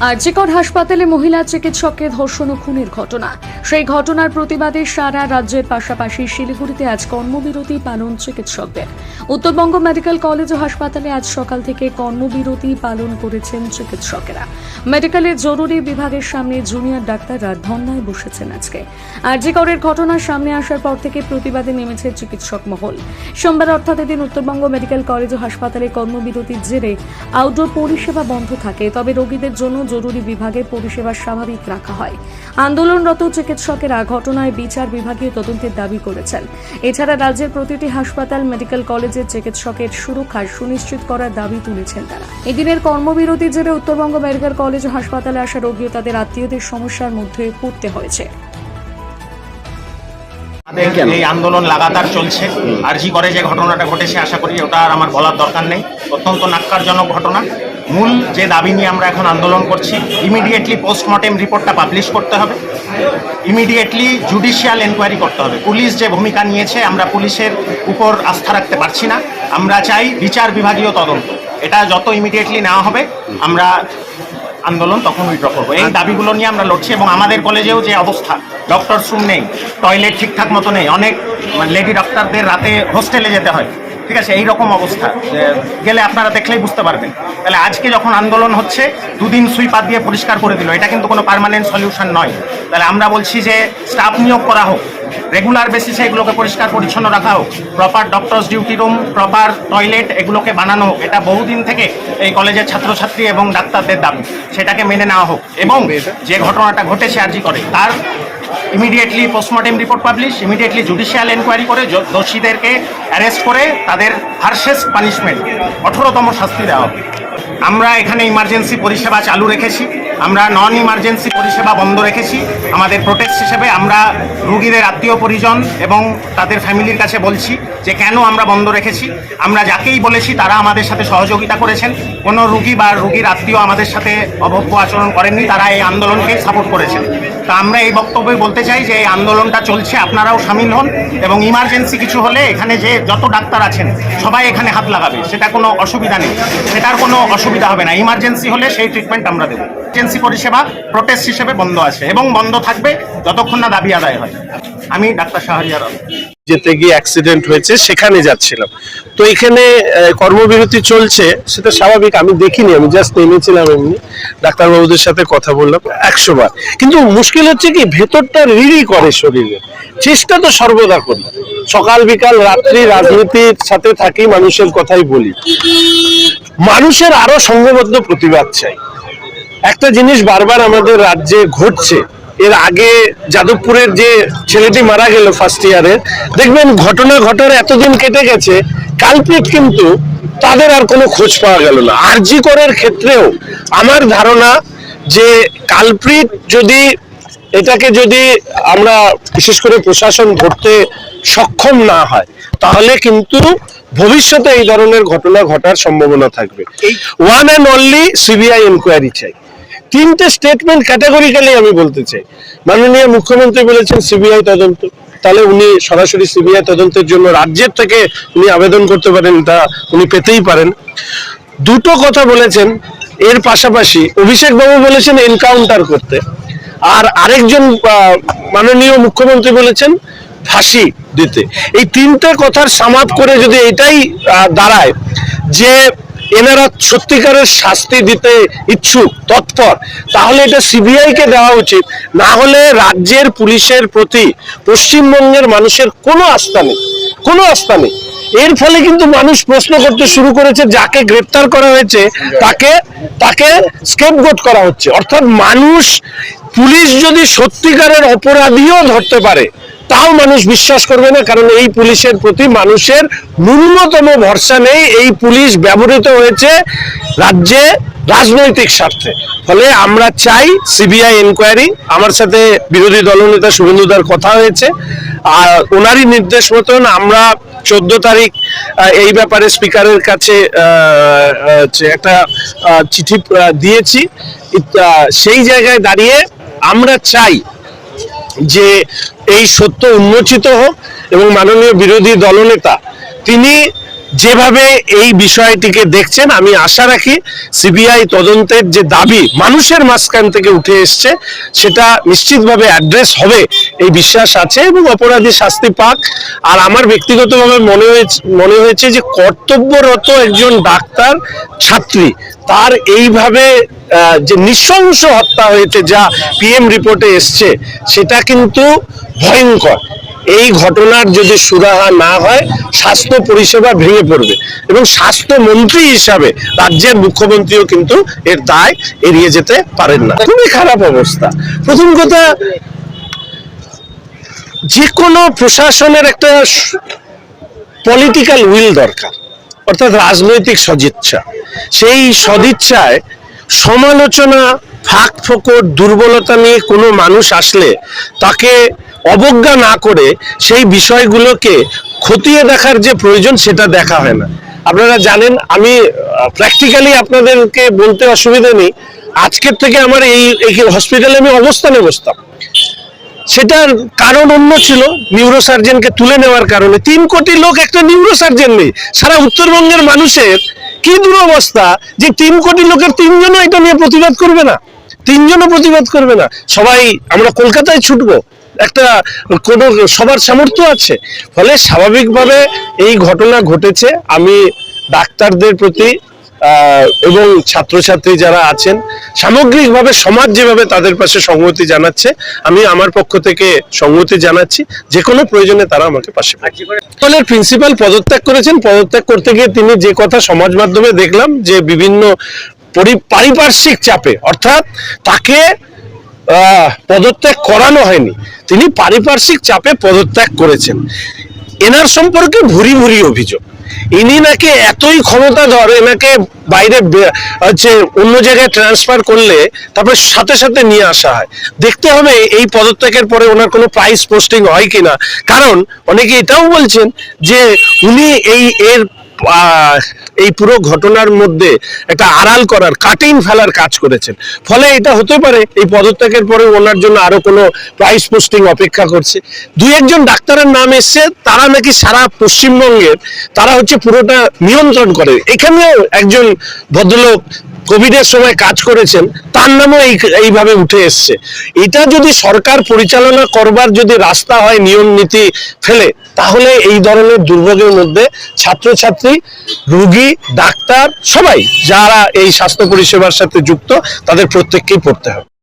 আরজিকর হাসপাতালে মহিলা চিকিৎসককে ধর্ষণ ও খুনের ঘটনা। সেই ঘটনার প্রতিবাদে সারা রাজ্যের পাশাপাশি শিলিগুড়িতে আজ কর্মবিরতি পালন চিকিৎসকদের। উত্তরবঙ্গ মেডিকেল কলেজ ও হাসপাতালে আজ সকাল থেকে কর্মবিরতি পালন করেছেন চিকিৎসকেরা। মেডিকেলের জরুরি বিভাগের সামনে জুনিয়র ডাক্তাররা ধর্নায় বসেছেন আজকে। আরজিকরের ঘটনার সামনে আসার পর থেকে প্রতিবাদে নেমেছে চিকিৎসক মহল। সোমবার অর্থাৎ এদিন উত্তরবঙ্গ মেডিকেল কলেজ ও হাসপাতালে কর্মবিরতির জেরে আউটডোর পরিষেবা বন্ধ থাকে, তবে রোগীদের জন্য জরুরি বিভাগে পরিষেবা স্বাভাবিক রাখা হয়। আন্দোলনরত চিকিৎসকেরা ঘটনায় বিচার বিভাগীয় তদন্তের দাবি করেছেন। এছাড়া রাজ্যের প্রতিটি হাসপাতাল মেডিকেল কলেজের চিকিৎসকের সুরক্ষা সুনিশ্চিত করার দাবি তুলেছেন তারা। এদিনের কর্মবিরতির জেরে উত্তরবঙ্গ মেডিকেল কলেজ ও হাসপাতালে আসা রোগী তাদের আত্মীয়দের সমস্যার মধ্যে পড়তে হয়েছে। আমাদের এই আন্দোলন লাগাতার চলছে। আরজি করে যে ঘটনাটা ঘটেছে আশা করি ওটা আর আমার বলার দরকার নেই। অত্যন্ত নাক্কারজনক ঘটনা। মূল যে দাবি নিয়ে আমরা এখন আন্দোলন করছি ইমিডিয়েটলি পোস্টমর্টেম রিপোর্টটা পাবলিশ করতে হবে। ইমিডিয়েটলি জুডিশিয়াল এনকোয়ারি করতে হবে। পুলিশ যে ভূমিকা নিয়েছে, আমরা পুলিশের উপর আস্থা রাখতে পারছি না। আমরা চাই বিচার বিভাগীয় তদন্ত। এটা যত ইমিডিয়েটলি নেওয়া হবে, আমরা আন্দোলন তখন উইথড্র করব। এই দাবিগুলো নিয়ে আমরা লড়ছি এবং আমাদের কলেজেও যে অবস্থা ডক্টরস রুম নেই টয়লেট ঠিকঠাক মতো নেই, অনেক লেডি ডক্টরদের রাতে হোস্টেলে যেতে হয়। ঠিক আছে এই রকম অবস্থা গেলে আপনারা দেখলেই বুঝতে পারবেন। তাহলে আজকে যখন আন্দোলন হচ্ছে, দুদিন সুইপাত দিয়ে পরিষ্কার করে দিল। এটা কিন্তু কোনো পারমানেন্ট সলিউশন নয়। তাহলে আমরা বলছি যে স্টাফ নিয়োগ করা হোক। রেগুলার বেসিসে এগুলোকে পরিষ্কার পরিচ্ছন্ন রাখা হোক। Proper doctors duty room proper toilet এগুলোকে বানানো হোক। এটা বহুদিন থেকে এই কলেজের ছাত্রছাত্রী এবং ডাক্তারদের দাবি। সেটাকে মেনে নেওয়া হোক। এবং যে ঘটনাটা ঘটেছে আরজি করে, তার immediately postmortem report publish immediately judicial enquiry করে দোষীদেরকে অ্যারেস্ট করে তাদের হার্শেস্ট পানিশমেন্ট কঠোরতম শাস্তি দেওয়া হবে আমরা এখানে ইমার্জেন্সি পরিষেবা চালু রেখেছি। আমরা নন ইমার্জেন্সি পরিষেবা বন্ধ রেখেছি। আমাদের প্রোটেস্ট হিসেবে আমরা রুগীদের আত্মীয় পরিজন এবং তাদের ফ্যামিলির কাছে বলছি যে কেন আমরা বন্ধ রেখেছি। আমরা যাকেই বলেছি তারা আমাদের সাথে সহযোগিতা করেছেন। কোনো রুগী বা রুগীর আত্মীয় আমাদের সাথে অভব্য আচরণ করেননি, তারা এই আন্দোলনকে সাপোর্ট করেছেন। তা আমরা এই বক্তব্যে বলতে চাই যে এই আন্দোলনটা চলছে, আপনারাও সামিল হন এবং ইমার্জেন্সি কিছু হলে এখানে যে যত ডাক্তার আছেন, সবাই এখানে হাত লাগাবে, সেটা কোনো অসুবিধা নেই। সেটার কোনো অসুবিধা হবে না। ইমার্জেন্সি হলে সেই ট্রিটমেন্ট আমরা দেবো। ইমার্জেন্সি পরিষেবা প্রোটেস্ট হিসেবে বন্ধ আছে এবং বন্ধ থাকবে যতক্ষণ না দাবি আদায় হয়। আমি ডাক্তার শাহরিয়ার যেতে গিয়ে অ্যাক্সিডেন্ট হয়েছে, সেখানে যাচ্ছিলাম। তো এখানে কর্মবিরতি চলছে, সেটা স্বাভাবিক, আমি দেখিনি, আমি জাস্ট নেমেছিলাম এমনি। ডাক্তারবাবুদের সাথে কথা বললাম একশো বার। কিন্তু মুশকিল হচ্ছে কি, ভেতরটা রিড়ি করে শরীরে। চেষ্টা তো সর্বদা করি। সকাল, বিকাল, রাত্রি, রাজনীতির সাথে থাকি, মানুষের কথাই বলি। মানুষের আরও সংঘবদ্ধ প্রতিবাদ চাই। একটা জিনিস বারবার আমাদের রাজ্যে ঘটছে। এর আগে যাদবপুরের যে ছেলেটি মারা গেল ফার্স্ট ইয়ারে দেখবেন ঘটনা ঘটার এতদিন কেটে গেছে কালপিট কিন্তু তাদের আর কোনো খোঁজ পাওয়া গেল না। আরজি করের ক্ষেত্রেও আমার ধারণা যে কালপ্রিট যদি এটাকে যদি আমরা বিশেষ করে প্রশাসন ধরতে সক্ষম না হয় তাহলে কিন্তু ভবিষ্যতে এই ধরনের ঘটনা ঘটার সম্ভাবনা থাকবে। One and only CBI inquiry চাই। তিনটে স্টেটমেন্ট ক্যাটাগরিক্যালি আমি বলতে চাই। মাননীয় মুখ্যমন্ত্রী বলেছেন সিবিআই তদন্ত। তাহলে উনি সরাসরি সিবিআই তদন্তের জন্য রাজ্যের থেকে উনি আবেদন করতে পারেন, তা উনি পেতেই পারেন। দুটো কথা বলেছেন, এর পাশাপাশি অভিষেক বাবু বলেছেন এনকাউন্টার করতে। আর আরেকজন মাননীয় মুখ্যমন্ত্রী বলেছেন ফাঁসি দিতে। এই তিনটে কথার সামাপ করে যদি এটাই দাঁড়ায় যে এনারা সত্যিকারের শাস্তি দিতে ইচ্ছুক, তৎপর। তাহলে এটা সিবিআই কে দেওয়া উচিত। না হলে রাজ্যের পুলিশের প্রতি পশ্চিমবঙ্গের মানুষের কোনো আস্থা নেই। কোনো আস্থা নেই। এর ফলে কিন্তু মানুষ প্রশ্ন করতে শুরু করেছে, যাকে গ্রেপ্তার করা হয়েছে, তাকে তাকে স্কেপগোট করা হচ্ছে। অর্থাৎ মানুষ, পুলিশ যদি সত্যিকারের অপরাধীও ধরতে পারে তাও মানুষ বিশ্বাস করবে না, কারণ এই পুলিশের প্রতি মানুষের ন্যূনতম ভরসা নেই। এই পুলিশ ব্যবহৃত হয়েছে রাজ্যে রাজনৈতিক স্বার্থে। ফলে আমরা চাই সিবিআই এনকোয়ারি আমার সাথে বিরোধী দলনেতা শুভেন্দুদার কথা হয়েছে। আর ওনারই নির্দেশ মতন আমরা চোদ্দ তারিখ এই ব্যাপারে স্পিকারের কাছে একটা চিঠি দিয়েছি। সেই জায়গায় দাঁড়িয়ে আমরা চাই যে এই সত্য উন্মোচিত হোক এবং মাননীয় বিরোধী দলনেতা তিনি যেভাবে এই বিষয়টিকে দেখছেন, আমি আশা রাখি সিবিআই তদন্তের যে দাবি মানুষের মাঝখান থেকে উঠে এসছে, সেটা নিশ্চিতভাবে অ্যাড্রেস হবে, এই বিশ্বাস আছে এবং অপরাধী শাস্তি পাক। আর আমার ব্যক্তিগতভাবে মনে হয়েছে মনে হয়েছে যে কর্তব্যরত একজন ডাক্তার ছাত্রী, তার এইভাবে যে নৃশংস হত্যা হয়েছে যা পিএম রিপোর্টে এসছে, সেটা কিন্তু ভয়ঙ্কর। এই ঘটনার যদি সুরাহা না হয়, স্বাস্থ্য পরিষেবা ভেঙে পড়বে। এবং স্বাস্থ্যমন্ত্রী হিসাবে রাজ্যের মুখ্যমন্ত্রীও কিন্তু এর দায় এড়িয়ে যেতে পারেন না। খুবই খারাপ অবস্থা। প্রথম কথা যে কোনো প্রশাসনের একটা পলিটিক্যাল উইল দরকার, অর্থাৎ রাজনৈতিক সদিচ্ছা। সেই সদিচ্ছায় সমালোচনা ফাঁক ফোকর দুর্বলতা নিয়ে কোনো মানুষ আসলে তাকে অবজ্ঞা না করে সেই বিষয়গুলোকে খতিয়ে দেখার যে প্রয়োজন, সেটা দেখা হয় না। আপনারা জানেন, আমি প্র্যাকটিক্যালি আপনাদেরকে বলতে অসুবিধা নেই। আজকের থেকে আমার এই হসপিটালে আমি অবস্থানে বসতাম। সেটার কারণ অন্য ছিল নিউরো সার্জনকে তুলে নেওয়ার কারণে। তিন কোটি লোক একটা নিউরো সার্জন নেই। সারা উত্তরবঙ্গের মানুষের কি দুরবস্থা যে তিন কোটি লোকের তিনজনও এটা নিয়ে প্রতিবাদ করবে না? তিনজনও প্রতিবাদ করবে না। সবাই, আমরা কলকাতায় ছুটবো। একটা কোন সবার সামর্থ্য আছে। ফলে স্বাভাবিকভাবে এই ঘটনা ঘটেছে। আমি ডাক্তারদের প্রতি এবং ছাত্রছাত্রী যারা আছেন, সামগ্রিকভাবে সমাজ যেভাবে তাদের পাশে সংহতি জানাচ্ছে, আমি আমার পক্ষ থেকে সংহতি জানাচ্ছি। যে কোনো প্রয়োজনে তারা আমাকে পাশে কলের প্রিন্সিপাল পদত্যাগ করেছেন। পদত্যাগ করতে গিয়ে তিনি যে কথা সমাজ মাধ্যমে দেখলাম, যে বিভিন্ন পরি- পারিপার্শ্বিক চাপে, অর্থাৎ তাকে পদত্যাগ করানো হয়নি। তিনি পারিপার্শ্বিক চাপে পদত্যাগ করেছেন। এনার সম্পর্কে ভুরি ভুরি অভিযোগ। ইনি নাকি এতই ক্ষমতাধর, এনাকে বাইরে হচ্ছে অন্য জায়গায় ট্রান্সফার করলে তারপরে সাথে সাথে নিয়ে আসা হয়। দেখতে হবে এই পদত্যাগের পরে ওনার কোনো প্রাইস পোস্টিং হয় কিনা। কারণ অনেকে এটাও বলছেন যে উনি এই এর এই পুরো ঘটনার মধ্যে একটা আড়াল করার কাটিং ফেলার কাজ করেছেন। ফলে এটা হতে পারে এই পদত্যাগের পরে ওনার জন্য আরও কোনো প্রাইস পোস্টিং অপেক্ষা করছে। দুই একজন ডাক্তারের নাম এসছে, তারা নাকি সারা পশ্চিমবঙ্গের, তারা হচ্ছে পুরোটা নিয়ন্ত্রণ করে। এখানেও একজন ভদ্রলোক কোভিডের সময় কাজ করেছেন, তার নামও এই, এইভাবে উঠে এসছে। এটা যদি সরকার পরিচালনা করবার যদি রাস্তা হয়, নিয়ম নীতি ফেলে, তাহলে এই ধরনের দুর্ভোগের মধ্যে ছাত্রছাত্রী, রুগী, ডাক্তার, সবাই যারা এই স্বাস্থ্য পরিষেবার সাথে যুক্ত, তাদের প্রত্যেককেই পড়তে হবে।